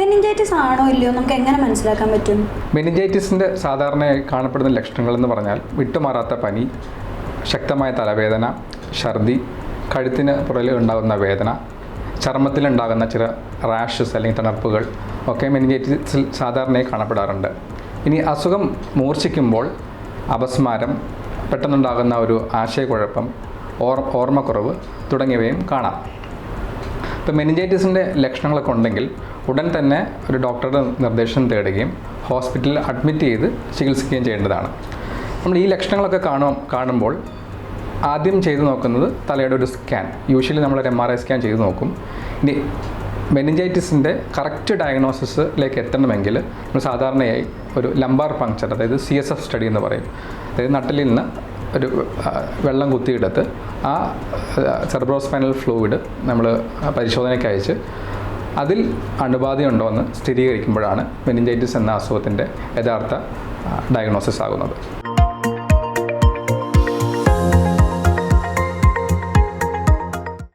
Meningitis ആണോ ഇല്ലയോ? നമുക്ക് എങ്ങനെ മനസ്സിലാക്കാൻ പറ്റും? മെനിഞ്ചൈറ്റിസിന്റെ സാധാരണയായി കാണപ്പെടുന്ന ലക്ഷണങ്ങൾ എന്ന് പറഞ്ഞാൽ വിട്ടുമാറാത്ത പനി ശക്തമായ തലവേദന ഛർദി കഴുത്തിന് പുറകിൽ ഉണ്ടാകുന്ന വേദന ചർമ്മത്തിലുണ്ടാകുന്ന ചില റാഷസ് അല്ലെങ്കിൽ തണുപ്പുകൾ ഒക്കെ മെനിഞ്ചൈറ്റിസിൽ സാധാരണയായി കാണപ്പെടാറുണ്ട്. ഇനി അസുഖം മൂർച്ഛിക്കുമ്പോൾ അപസ്മാരം പെട്ടെന്നുണ്ടാകുന്ന ഒരു ആശയക്കുഴപ്പം ഓർ ഓർമ്മക്കുറവ് തുടങ്ങിയവയും കാണാം. ഇപ്പോൾ മെനിഞ്ചൈറ്റിസിന്റെ ലക്ഷണങ്ങളൊക്കെ ഉണ്ടെങ്കിൽ ഉടൻ തന്നെ ഒരു ഡോക്ടറുടെ നിർദ്ദേശം തേടുകയും ഹോസ്പിറ്റലിൽ അഡ്മിറ്റ് ചെയ്ത് ചികിത്സിക്കുകയും ചെയ്യേണ്ടതാണ്. നമ്മൾ ഈ ലക്ഷണങ്ങളൊക്കെ കാണും കാണുമ്പോൾ ആദ്യം ചെയ്തു നോക്കുന്നത് തലയുടെ ഒരു സ്കാൻ യൂഷ്വലി നമ്മളൊരു എം ആർ ഐ സ്കാൻ ചെയ്ത് നോക്കും. ഇനി മെനിഞ്ചൈറ്റിസിന്റെ കറക്റ്റ് ഡയഗ്നോസിസിലേക്ക് എത്തണമെങ്കിൽ നമ്മൾ സാധാരണയായി ഒരു ലംബാർ പങ്ക്ചർ അതായത് സി എസ് എഫ് സ്റ്റഡി എന്ന് പറയും. അതായത് നട്ടലിൽ നിന്ന് ഒരു വെള്ളം കുത്തിയിടത്ത് ആ സെർബ്രോസ്പൈനൽ ഫ്ലൂയിഡ് നമ്മൾ പരിശോധനയ്ക്ക് അയച്ച് അതിൽ അണുബാധയുണ്ടോ എന്ന് സ്ഥിരീകരിക്കുമ്പോഴാണ് മെനിഞ്ചൈറ്റിസ് എന്ന അസുഖത്തിന്റെ യഥാർത്ഥ ഡയഗ്നോസിസ് ആകുന്നത്.